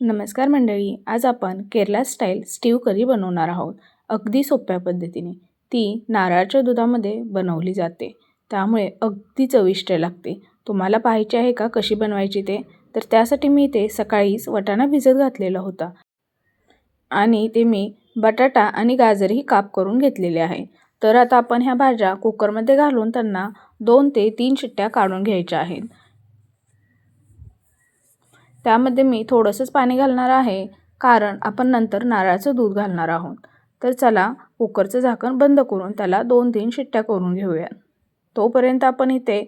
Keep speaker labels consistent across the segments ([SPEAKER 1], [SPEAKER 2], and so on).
[SPEAKER 1] नमस्कार मंडळी आज आपण केरला स्टाईल स्टीव करी बनवणार आहोत. अगदी सोप्या पद्धतीने. ती नारळाच्या दुधामध्ये बनवली जाते. त्यामुळे अगदी चविष्ट लागते. तुम्हाला पाहायचे आहे का कशी बनवायची ते? तर त्यासाठी मी ते सकाळीच वटाणा भिजत घातलेला होता. आणि ते मी बटाटा आणि गाजरही काप करून घेतलेले आहे. तर आता आपण ह्या भाज्या कुकरमध्ये घालून त्यांना दोन ते तीन शिट्ट्या काढून घ्यायच्या आहेत. त्यामध्ये मी थोडंसंच पाणी घालणार आहे कारण आपण नंतर नारळाचं दूध घालणार आहोत. तर चला कुकरचं झाकण बंद करून त्याला दोन तीन शिट्ट्या करून घेऊया. तोपर्यंत आपण इथे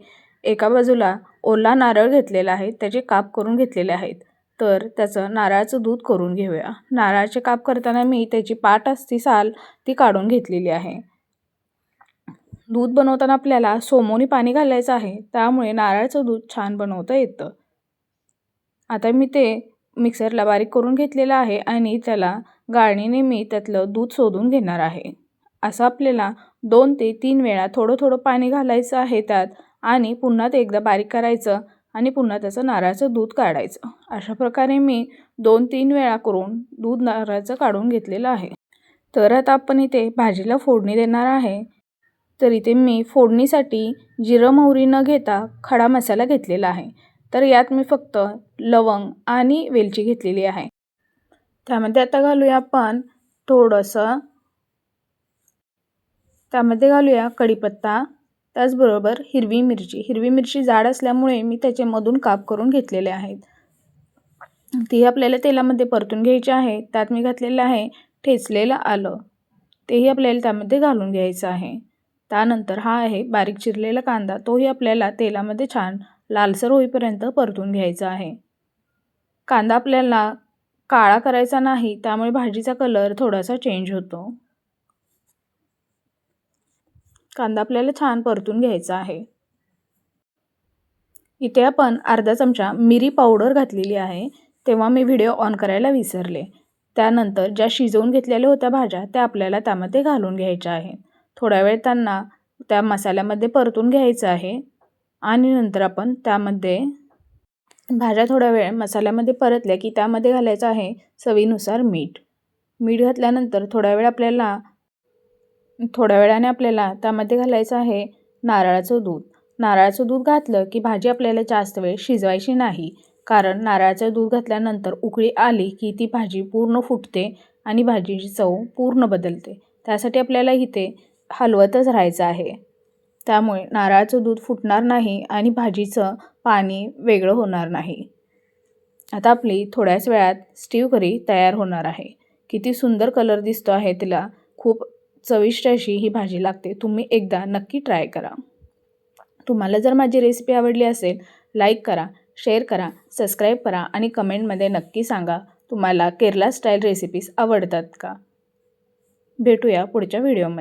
[SPEAKER 1] एका बाजूला ओला नारळ घेतलेला आहे त्याचे काप करून घेतलेले आहेत. तर त्याचं नारळाचं दूध करून घेऊया. नारळाचे काप करताना मी त्याची पाट असती साल ती काढून घेतलेली आहे. दूध बनवताना आपल्याला सोमोनी पाणी घालायचं आहे त्यामुळे नारळाचं दूध छान बनवता येतं. आता मी ते मिक्सरला बारीक करून घेतलेलं आहे आणि त्याला गाळणीने मी त्यातलं दूध शोधून घेणार आहे. असं आपल्याला दोन ते तीन वेळा थोडं थोडं पाणी घालायचं आहे त्यात आणि पुन्हा ते एकदा बारीक करायचं आणि पुन्हा त्याचं नारळाचं दूध काढायचं. अशा प्रकारे मी दोन तीन वेळा करून दूध नारळाचं काढून घेतलेलं आहे. तर आता आपण इथे भाजीला फोडणी देणार आहे. तर इथे मी फोडणीसाठी जिरं मोहरी न घेता खडा मसाला घेतलेला आहे. तर यात मी फक्त लवंग आणि वेलची घेतलेली आहे. त्यामध्ये आता घालूया आपण थोडंसं त्यामध्ये घालूया कढीपत्ता त्याचबरोबर हिरवी मिरची. हिरवी मिरची जाड असल्यामुळे मी त्याचे मधून काप करून घेतलेले आहेत. ती आपल्याला तेलामध्ये परतून घ्यायची आहे. त्यात मी घातलेलं आहे ठेचलेलं आलं. तेही आपल्याला त्यामध्ये घालून घ्यायचं आहे. त्यानंतर हा आहे बारीक चिरलेला कांदा. तोही आपल्याला तेलामध्ये छान लालसर होईपर्यंत परतून घ्यायचा आहे. कांदा आपल्याला काळा करायचा नाही त्यामुळे भाजीचा कलर थोडासा चेंज होतो. कांदा आपल्याला छान परतून घ्यायचा आहे. इथे आपण अर्धा चमचा मिरी पावडर घातलेली आहे. तेव्हा मी व्हिडिओ ऑन करायला विसरले. त्यानंतर ज्या शिजवून घेतलेल्या होत्या भाज्या त्या आपल्याला त्यामध्ये घालून घ्यायच्या आहेत. थोड्या वेळ त्यांना त्या मसाल्यामध्ये परतून घ्यायचं आहे. आणि नंतर आपण त्यामध्ये भाज्या थोड्या वेळ मसाल्यामध्ये परतल्या की त्यामध्ये घालायचं आहे चवीनुसार मीठ. मीठ घातल्यानंतर थोड्या वेळ आपल्याला थोड्या वेळाने आपल्याला त्यामध्ये घालायचं आहे नारळाचं दूध. नारळाचं दूध घातलं की भाजी आपल्याला जास्त वेळ शिजवायची नाही. कारण नारळाचं दूध घातल्यानंतर उकळी आली की ती भाजी पूर्ण फुटते आणि भाजीची चव पूर्ण बदलते. त्यासाठी आपल्याला इथे हलवतच राहायचं आहे. त्यामुळे नारळाचं दूध फुटणार नाही आणि भाजीचं पाणी वेगळं होणार नाही. आता आपली थोड्याच वेळात स्टीव करी तयार होणार आहे. किती सुंदर कलर दिसतो आहे तिला. खूप चविष्ट अशी ही भाजी लागते. तुम्ही एकदा नक्की ट्राय करा. तुम्हाला जर माझी रेसिपी आवडली असेल लाईक करा शेअर करा सबस्क्राईब करा आणि कमेंटमध्ये नक्की सांगा तुम्हाला केरला स्टाईल रेसिपीज आवडतात का? भेटूया पुढच्या व्हिडिओमध्ये.